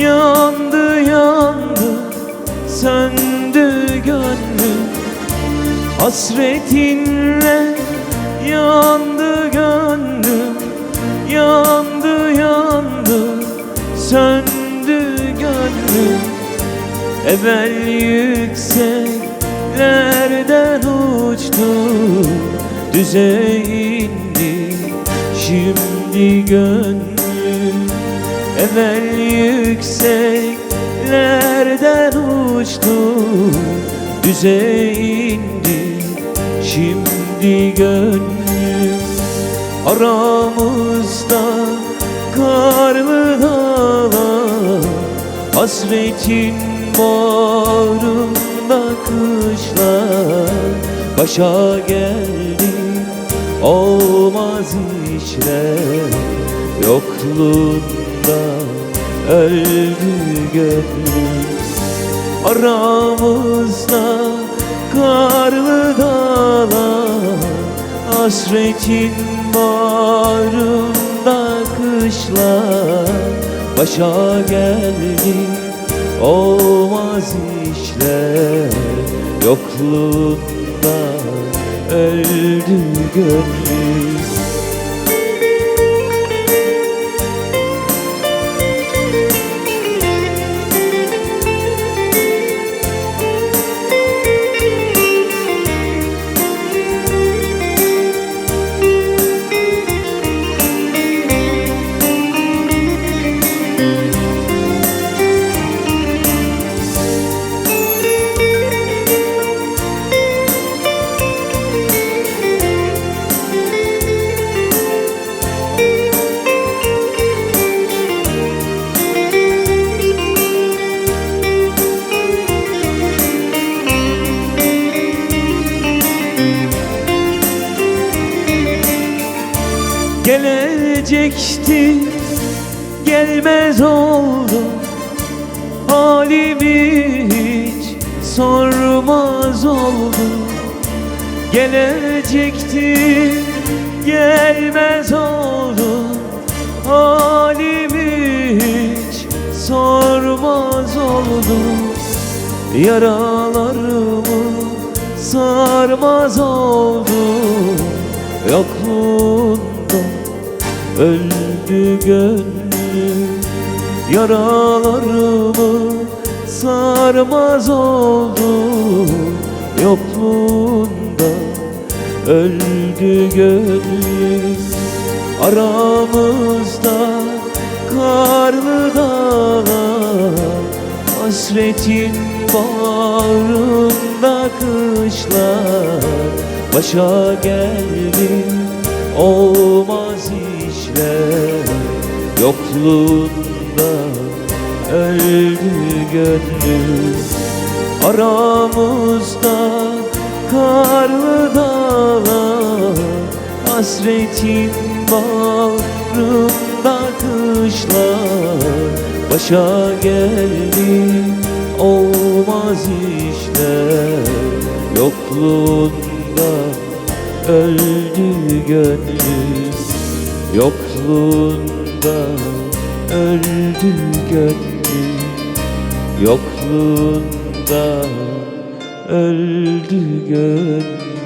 Yandı yandı söndü gönlüm. Hasretinle yandı gönlüm Yandı yandı söndü gönlüm. Evvel yükseklerden uçtu Düze indi şimdi gönlüm Evvel yükseklerden uçtu Düze indi şimdi gönlüm Aramızda karlı dağlar Hasretin bağrında kışlar. Başa geldi olmaz işler Yokluğunda öldü gönlüm Aramızda karlı dağlar Hasretin bağrında kışlar. Başa geldi olmaz işler. Yokluğunda öldü gönlüm Gelecekti gelmez oldu. Halimi hiç sormaz oldu. Gelecekti gelmez oldu. Halimi hiç sormaz oldu. Yaralarımı sarmaz oldu. Yokluğunda öldü gönlüm Yaralarımı sarmaz oldu. Yokluğunda öldü gönlüm Aramızda karlı dağlar. Hasretin bağrında kışlar. Başa geldi olmaz işler Yokluğunda öldü gönlüm Aramızda karlı dağlar Hasretin bağrında kışlar. Başa geldi olmaz işler. Yokluğunda öldü gönlüm Yokluğunda öldü gönlüm. Yokluğunda öldü gönlüm